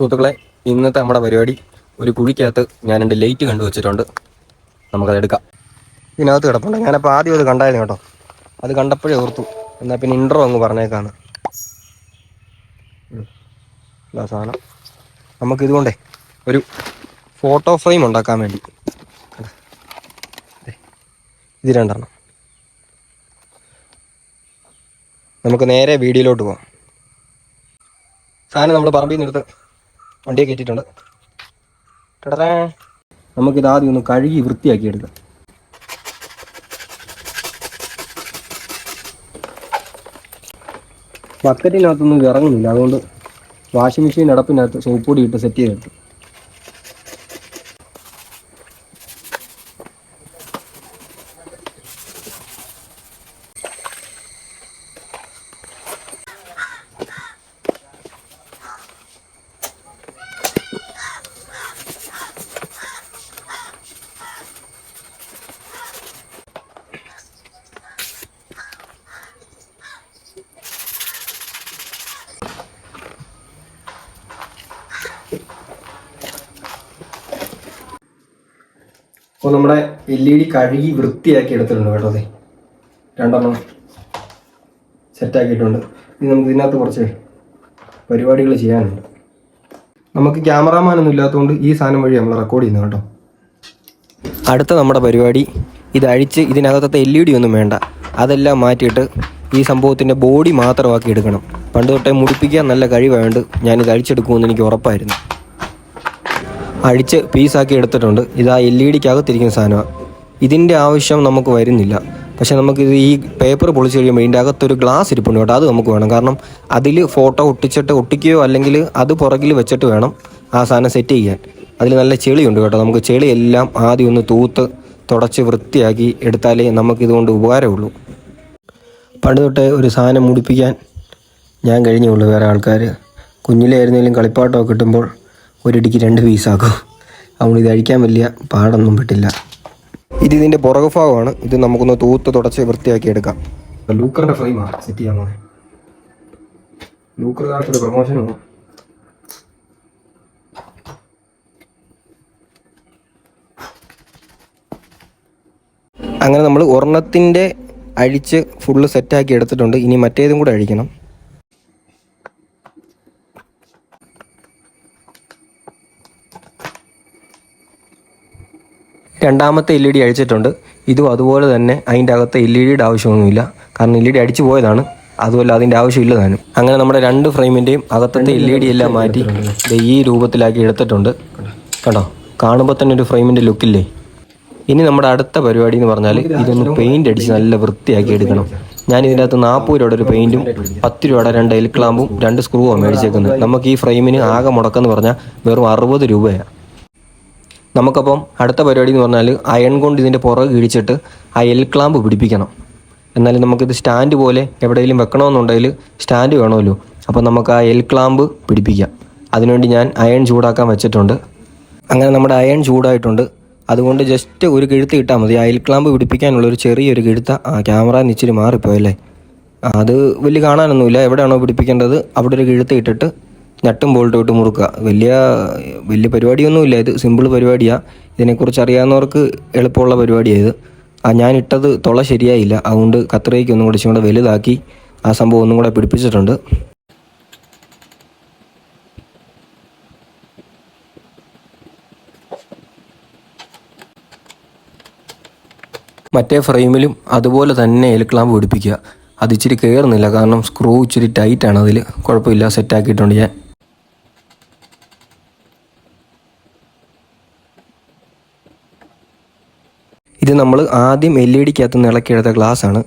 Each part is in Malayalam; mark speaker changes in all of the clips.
Speaker 1: സുഹൃത്തുക്കളെ ഇന്നത്തെ നമ്മുടെ പരിപാടി ഒരു കുഴിക്കകത്ത് ഞാൻ എന്റെ ലൈറ്റ് കണ്ടു വെച്ചിട്ടുണ്ട് നമുക്കത് എടുക്കാം. ഇതിനകത്ത് കിടപ്പുണ്ട്. ഞാനപ്പോൾ ആദ്യം അത് കണ്ടായിരുന്നു കേട്ടോ. അത് കണ്ടപ്പോഴേ ഓർത്തു. എന്നാൽ പിന്നെ ഇൻട്രോ അങ്ങ് പറഞ്ഞേക്കാണ്. സാധനം. നമുക്കിതുകൊണ്ടേ ഒരു ഫോട്ടോ ഫ്രെയിം ഉണ്ടാക്കാൻ വേണ്ടി. ഇത് രണ്ടെണ്ണം. നമുക്ക് നേരെ വീഡിയോയിലോട്ട് പോകാം സാധനം നമ്മൾ പറമ്പിൽ നിന്ന് എടുത്ത് വണ്ടിയെ കയറ്റിയിട്ടുണ്ട്. കിടറേ നമുക്കിത് ആദ്യം ഒന്ന് കഴുകി വൃത്തിയാക്കി എടുക്കാം ബക്കറ്റിനകത്തൊന്നും ഇറങ്ങുന്നില്ല. അതുകൊണ്ട് വാഷിംഗ് മെഷീൻ അടപ്പിനകത്ത് സോപ്പ് പൊടി ഇട്ട് സെറ്റ് ചെയ്തെടുത്തു. അപ്പോൾ നമ്മുടെ എൽ ഇ ഡി കഴുകി വൃത്തിയാക്കി എടുത്തിട്ടുണ്ട് കേട്ടോ രണ്ടെണ്ണം സെറ്റാക്കിയിട്ടുണ്ട്. ഇനി നമുക്ക് ഇതിനകത്ത് കുറച്ച് പരിപാടികൾ ചെയ്യാനുണ്ട്. നമുക്ക് ക്യാമറാമാൻ ഒന്നും ഇല്ലാത്തതുകൊണ്ട് ഈ സാധനം വഴി നമ്മൾ റെക്കോർഡ് ചെയ്യുന്നു കേട്ടോ. അടുത്ത നമ്മുടെ പരിപാടി. ഇത് അഴിച്ച് ഇതിനകത്തത്തെ എൽ ഇ ഡി ഒന്നും വേണ്ട. അതെല്ലാം മാറ്റിയിട്ട് ഈ സംഭവത്തിന്റെ ബോഡി മാത്രമാക്കി എടുക്കണം. പണ്ട് തൊട്ടേ മുടിപ്പിക്കാൻ നല്ല കഴിവായതുകൊണ്ട് ഞാനിത് അഴിച്ചെടുക്കുമെന്ന് എനിക്ക് ഉറപ്പായിരുന്നു. അഴിച്ച് പീസാക്കി എടുത്തിട്ടുണ്ട്. ഇത് ആ എൽ ഇ ഡിക്കകത്ത് ഇരിക്കുന്ന സാധനമാണ് ഇതിന്റെ ആവശ്യം നമുക്ക് വരുന്നില്ല. പക്ഷെ നമുക്കിത് ഈ പേപ്പർ പൊളിച്ച് കഴിയുമ്പോൾ ഇതിന്റെ അകത്തൊരു ഗ്ലാസ് ഇരിപ്പുണ്ട് കേട്ടോ. അത് നമുക്ക് വേണം. കാരണം അതിൽ ഫോട്ടോ ഒട്ടിച്ചിട്ട് ഒട്ടിക്കുകയോ അല്ലെങ്കിൽ അത് പുറകിൽ വെച്ചിട്ട് വേണം ആ സാധനം സെറ്റ് ചെയ്യാൻ. അതിൽ നല്ല ചെളിയുണ്ട് കേട്ടോ. നമുക്ക് ചെളിയെല്ലാം ആദ്യം ഒന്ന് തൂത്ത് തുടച്ച് വൃത്തിയാക്കി എടുത്താലേ നമുക്കിതുകൊണ്ട് ഉപകാരമുള്ളൂ. പണ്ട് തൊട്ടേ ഒരു സാധനം മുടിപ്പിക്കാൻ ഞാൻ കഴിഞ്ഞുള്ളൂ വേറെ ആൾക്കാർ കുഞ്ഞിലായിരുന്നെങ്കിലും കളിപ്പാട്ടമൊക്കെ കിട്ടുമ്പോൾ ഒരിടിക്ക് രണ്ട് പീസാക്കും. അതുകൊണ്ട് ഇത് അഴിക്കാൻ വലിയ പാടൊന്നും പെട്ടില്ല. ഇത് ഇതിന്റെ പുറകു ഭാഗമാണ്. ഇത് നമുക്കൊന്ന് തൂത്ത് തുടച്ച് വൃത്തിയാക്കി എടുക്കാം. ലൂക്കറിന്റെ ഫ്രെയിമാണ് സെറ്റ് ചെയ്യാൻ പോകുന്നത് ലൂക്കർ കാലത്തൊരു പ്രൊമോഷനും അങ്ങനെ നമ്മൾ ഒരെണ്ണത്തിന്റെ അഴിച്ച് ഫുള്ള് സെറ്റാക്കി എടുത്തിട്ടുണ്ട്. ഇനി മറ്റേതും കൂടെ അഴിക്കണം. രണ്ടാമത്തെ എൽ ഇ ഡി അഴിച്ചിട്ടുണ്ട്. ഇതും അതുപോലെ തന്നെ അതിന്റെ അകത്ത് എൽ ഇ ഡിയുടെ ആവശ്യമൊന്നുമില്ല. കാരണം എൽ ഇ ഡി അടിച്ചു പോയതാണ്. അതുമല്ല അതിന്റെ ആവശ്യമില്ല താനും. അങ്ങനെ നമ്മുടെ രണ്ട് ഫ്രെയിമിന്റെയും അകത്തത്തെ എൽ ഇ ഡി എല്ലാം മാറ്റി ദേ ഈ രൂപത്തിലാക്കി എടുത്തിട്ടുണ്ട്. കണ്ടോ? കാണുമ്പോൾ തന്നെ ഒരു ഫ്രെയിമിന്റെ ലുക്കില്ലേ ഇനി നമ്മുടെ അടുത്ത പരിപാടി എന്ന് പറഞ്ഞാൽ ഇതൊന്ന് പെയിന്റ് അടിച്ച് നല്ല വൃത്തിയാക്കി എടുക്കണം. ഞാൻ ഇതിന്റെ അകത്ത് നാൽപ്പത് രൂപയുടെ ഒരു പെയിന്റും പത്ത് രൂപയുടെ രണ്ട് എൽ ക്ലാമ്പും രണ്ട് സ്ക്രൂവാണ് മേടിച്ചേക്കുന്നത്. നമുക്ക് ഈ ഫ്രെയിമിന് ആകെ മുടക്കെന്ന് പറഞ്ഞാൽ വെറും അറുപത് രൂപയാണ് നമുക്കപ്പം അടുത്ത പരിപാടി എന്ന് പറഞ്ഞാൽ അയൺ കൊണ്ട് ഇതിന്റെ പുറകെ ഇടിച്ചിട്ട് അയൽ ക്ലാമ്പ് പിടിപ്പിക്കണം. എന്നാലും നമുക്കിത് സ്റ്റാൻഡ് പോലെ എവിടെയെങ്കിലും വെക്കണമെന്നുണ്ടെങ്കിൽ സ്റ്റാൻഡ് വേണമല്ലോ. അപ്പോൾ നമുക്ക് ആ എൽ ക്ലാമ്പ് പിടിപ്പിക്കാം. അതിനുവേണ്ടി ഞാൻ അയൺ ചൂടാക്കാൻ വെച്ചിട്ടുണ്ട്. അങ്ങനെ നമ്മുടെ അയൺ ചൂടായിട്ടുണ്ട്. അതുകൊണ്ട് ജസ്റ്റ് ഒരു കിഴുത്ത് ഇട്ടാൽ മതി. അയൽ ക്ലാമ്പ് പിടിപ്പിക്കാനുള്ള ഒരു ചെറിയൊരു കിഴുത്ത ആ ക്യാമറ നിച്ചിരി മാറിപ്പോയല്ലേ അത് വലിയ കാണാനൊന്നുമില്ല. എവിടെയാണോ പിടിപ്പിക്കേണ്ടത് അവിടെ ഒരു കിഴുത്ത് ഇട്ടിട്ട് നട്ടും ബോൾട്ടും ഇട്ട് മുറുക്കുക. വലിയ വലിയ പരിപാടിയൊന്നുമില്ല. ഇത് സിമ്പിൾ പരിപാടിയാണ് ഇതിനെക്കുറിച്ച് അറിയാവുന്നവർക്ക് എളുപ്പമുള്ള പരിപാടിയാണ് ഇത്. ആ ഞാൻ ഇട്ടത് തുള ശരിയായില്ല. അതുകൊണ്ട് കത്രികയ്ക്ക് ഒന്നും കൂടി ഇച്ചിരി വലുതാക്കി ആ സംഭവം ഒന്നും കൂടെ പിടിപ്പിച്ചിട്ടുണ്ട്. മറ്റേ ഫ്രെയിമിലും അതുപോലെ തന്നെ എലുക്കളാമ്പ് പിടിപ്പിക്കുക. അത് ഇച്ചിരി കയറുന്നില്ല കാരണം സ്ക്രൂ ഇച്ചിരി ടൈറ്റാണ് അതിൽ കുഴപ്പമില്ല. സെറ്റാക്കിയിട്ടുണ്ട് ഞാൻ. ഇത് നമ്മൾ ആദ്യം എൽ ഇ ഡിക്കകത്ത് നിന്ന് ഇളക്കിയെടുത്ത ഗ്ലാസ് ആണ്.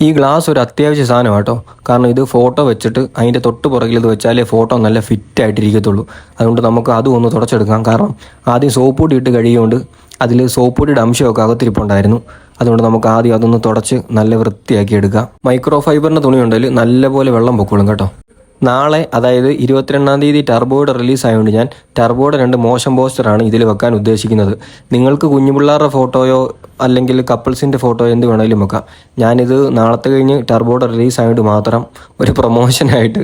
Speaker 1: ഈ ഗ്ലാസ് ഒരു അത്യാവശ്യ സാധനമാണ് കേട്ടോ. കാരണം ഇത് ഫോട്ടോ വെച്ചിട്ട് അതിന്റെ തൊട്ട് പുറകിൽ ഇത് വെച്ചാലേ ഫോട്ടോ നല്ല ഫിറ്റ് ആയിട്ടിരിക്കത്തുള്ളൂ. അതുകൊണ്ട് നമുക്ക് അതും ഒന്ന് തുടച്ചെടുക്കാം. കാരണം ആദ്യം സോപ്പ് പൊടി ഇട്ട് കഴിയുകൊണ്ട് അതിൽ സോപ്പ് പൊടിയുടെ അംശമൊക്കെ അകത്തിരിപ്പുണ്ടായിരുന്നു. അതുകൊണ്ട് നമുക്ക് ആദ്യം അതൊന്ന് തുടച്ച് നല്ല വൃത്തിയാക്കി എടുക്കാം. മൈക്രോ ഫൈബറിന്റെ തുണി ഉണ്ടെങ്കിൽ നല്ലപോലെ വെള്ളം പൊക്കോളും കേട്ടോ. നാളെ അതായത് ഇരുപത്തിരണ്ടാം തീയതി ടർബോയുടെ റിലീസ് ആയതുകൊണ്ട് ഞാൻ ടർബോയുടെ രണ്ട് മോശം പോസ്റ്ററാണ് ഇതിൽ വെക്കാൻ ഉദ്ദേശിക്കുന്നത്. നിങ്ങൾക്ക് കുഞ്ഞുപിള്ളാരുടെ ഫോട്ടോയോ അല്ലെങ്കിൽ കപ്പിൾസിന്റെ ഫോട്ടോയോ എന്ത് വേണമെങ്കിലും വെക്കാം. ഞാനിത് നാളത്തെ കഴിഞ്ഞ് ടർബോയുടെ റിലീസ് ആയതുകൊണ്ട് മാത്രം ഒരു പ്രൊമോഷനായിട്ട്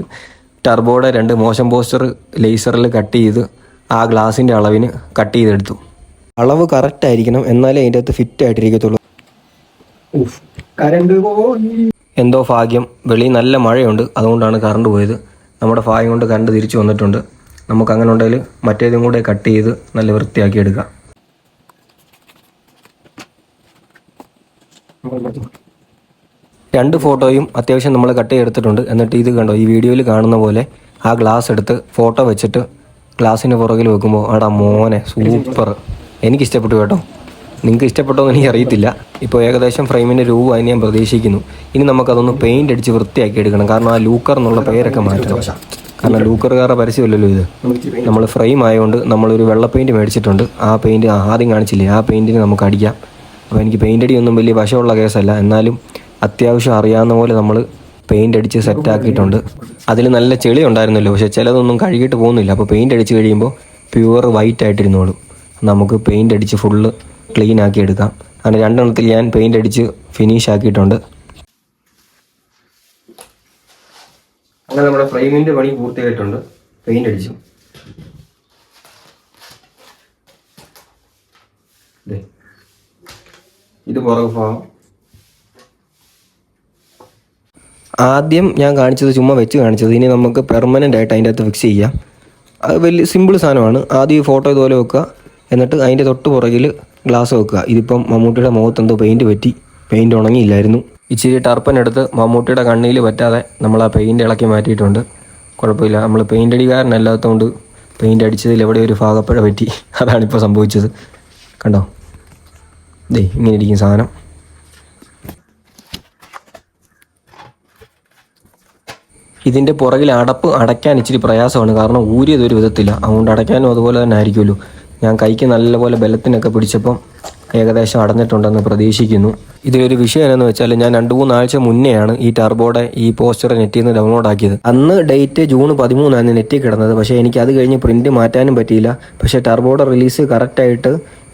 Speaker 1: ടർബോയുടെ രണ്ട് മോശം പോസ്റ്റർ ലേസറിൽ കട്ട് ചെയ്ത് ആ ഗ്ലാസിന്റെ അളവിന് കട്ട് ചെയ്തെടുത്തു. അളവ് കറക്റ്റ് ആയിരിക്കണം എന്നാലേ അതിന്റെ അകത്ത് ഫിറ്റ് ആയിട്ടിരിക്കത്തുള്ളൂ എന്തോ ഭാഗ്യം. വെളിയിൽ നല്ല മഴയുണ്ട്. അതുകൊണ്ടാണ് കറണ്ട് പോയത്. നമ്മുടെ ഭാഗ്യം കൊണ്ട് കറണ്ട് തിരിച്ചു വന്നിട്ടുണ്ട്. നമുക്ക് അങ്ങനെ ഉണ്ടെങ്കിൽ മറ്റേതും കൂടെ കട്ട് ചെയ്ത് നല്ല വൃത്തിയാക്കി എടുക്കാം. രണ്ട് ഫോട്ടോയും അത്യാവശ്യം നമ്മൾ കട്ട് ചെയ്തെടുത്തിട്ടുണ്ട് എന്നിട്ട് ഇത് കണ്ടോ? ഈ വീഡിയോയിൽ കാണുന്ന പോലെ ആ ഗ്ലാസ് എടുത്ത് ഫോട്ടോ വെച്ചിട്ട് ഗ്ലാസിന് പുറകിൽ വെക്കുമ്പോൾ ആടാ മോനെ സൂപ്പർ എനിക്ക് ഇഷ്ടപ്പെട്ടു കേട്ടോ. നിങ്ങൾക്ക് ഇഷ്ടപ്പെട്ടോ എന്ന് എനിക്ക് അറിയത്തില്ല ഇപ്പോൾ ഏകദേശം ഫ്രെയിമിന്റെ രൂപ അതിന് ഞാൻ പ്രതീക്ഷിക്കുന്നു. ഇനി നമുക്കതൊന്ന് പെയിന്റ് അടിച്ച് വൃത്തിയാക്കി എടുക്കണം. കാരണം ആ ലൂക്കർ എന്നുള്ള പേരൊക്കെ മാറ്റണം. കാരണം ലൂക്കറുകാരുടെ പരസ്യമല്ലല്ലോ ഇത്. നമ്മൾ ഫ്രെയിം ആയതുകൊണ്ട് നമ്മളൊരു വെള്ള പെയിന്റ് മേടിച്ചിട്ടുണ്ട്. ആ പെയിന്റ് ആദ്യം കാണിച്ചില്ലേ? ആ പെയിന്റിന് നമുക്ക് അടിക്കാം. അപ്പോൾ എനിക്ക് പെയിന്റ് അടിയൊന്നും വലിയ വശമുള്ള കേസല്ല. എന്നാലും അത്യാവശ്യം അറിയാവുന്ന പോലെ നമ്മൾ പെയിന്റ് അടിച്ച് സെറ്റാക്കിയിട്ടുണ്ട് അതിൽ നല്ല ചെളി ഉണ്ടായിരുന്നല്ലോ. പക്ഷേ ചിലതൊന്നും കഴുകിയിട്ട് പോകുന്നില്ല. അപ്പോൾ പെയിന്റ് അടിച്ച് കഴിയുമ്പോൾ പ്യുവർ വൈറ്റ് ആയിട്ടിരുന്നോളും. നമുക്ക് പെയിന്റ് അടിച്ച് ഫുള്ള് ക്ലീൻ ആക്കി എടുക്കാം. അങ്ങനെ രണ്ടെണ്ണത്തിൽ ഞാൻ പെയിന്റ് അടിച്ച് ഫിനിഷ് ആക്കിയിട്ടുണ്ട്. അങ്ങനെ നമ്മുടെ ഫ്രെയിമിന്റെ പണി പൂർത്തിയായിട്ടുണ്ട്. പെയിന്റ് അടിച്ചു. ഇത് പുറകു ഭാഗം ആദ്യം ഞാൻ കാണിച്ചത് ചുമ്മാ വെച്ച് കാണിച്ചത്. ഇനി നമുക്ക് പെർമനന്റ് ആയിട്ട് അതിന്റെ അകത്ത് ഫിക്സ് ചെയ്യാം. അത് വലിയ സിമ്പിൾ സാധനമാണ്. ആദ്യം ഈ ഫോട്ടോ ഇതുപോലെ വെക്കുക. എന്നിട്ട് അതിന്റെ തൊട്ട് പുറകിൽ ഗ്ലാസ് വെക്കുക. ഇതിപ്പം മമ്മൂട്ടിയുടെ മുഖത്ത് എന്തോ പെയിന്റ് പറ്റി. പെയിന്റ് ഉണങ്ങിയില്ലായിരുന്നു. ഇച്ചിരി ടർപ്പൻ എടുത്ത് മമ്മൂട്ടിയുടെ കണ്ണിയിൽ പറ്റാതെ നമ്മൾ ആ പെയിന്റ് ഇളക്കി മാറ്റിയിട്ടുണ്ട്. കുഴപ്പമില്ല. നമ്മൾ പെയിന്റ് അടിക്കാരനല്ലാത്തതുകൊണ്ട് പെയിന്റ് അടിച്ചതിൽ എവിടെ ഒരു ഭാഗപ്പഴ പറ്റി. അതാണിപ്പോൾ സംഭവിച്ചത്. കണ്ടോ? ദേ ഇങ്ങനെ ഇരിക്കും സാധനം. ഇതിന്റെ പുറകിൽ അടപ്പ് അടയ്ക്കാൻ ഇച്ചിരി പ്രയാസമാണ്. കാരണം ഊരിയത് ഒരു വിധത്തില്ല. അതുകൊണ്ട് അടയ്ക്കാനും അതുപോലെ തന്നെ ആയിരിക്കുമല്ലോ. ഞാൻ കൈക്ക് നല്ലപോലെ ബലത്തിനൊക്കെ പിടിച്ചപ്പം ഏകദേശം അടഞ്ഞിട്ടുണ്ടെന്ന് പ്രതീക്ഷിക്കുന്നു. ഇതിലൊരു വിഷയം എന്ന് വെച്ചാൽ ഞാൻ രണ്ട് മൂന്നാഴ്ച മുന്നെയാണ് ഈ ടർബോടെ ഈ പോസ്റ്റർ നെറ്റിൽ നിന്ന് ഡൗൺലോഡ് ആക്കിയത്. അന്ന് ഡേറ്റ് ജൂൺ പതിമൂന്നാണ് നെറ്റിൽ കിടന്നത്. പക്ഷേ എനിക്ക് അത് കഴിഞ്ഞ് പ്രിന്റ് മാറ്റാനും പറ്റിയില്ല. പക്ഷേ ടർബോയുടെ റിലീസ് കറക്റ്റായിട്ട്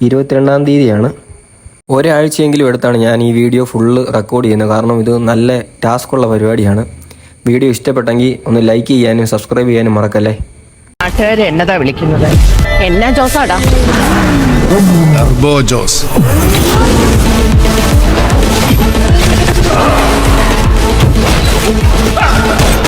Speaker 1: ഇരുപത്തിരണ്ടാം തീയതിയാണ്. ഒരാഴ്ചയെങ്കിലും എടുത്താണ് ഞാൻ ഈ വീഡിയോ ഫുള്ള് റെക്കോർഡ് ചെയ്യുന്നത്. കാരണം ഇത് നല്ല ടാസ്ക് ഉള്ള പരിപാടിയാണ്. വീഡിയോ ഇഷ്ടപ്പെട്ടെങ്കിൽ ഒന്ന് ലൈക്ക് ചെയ്യാനും സബ്സ്ക്രൈബ് ചെയ്യാനും മറക്കല്ലേ?
Speaker 2: നാട്ടുകാർ എന്നതാ വിളിക്കുന്നത്? എന്നാ ജോസാടാ
Speaker 3: Turbo Joss.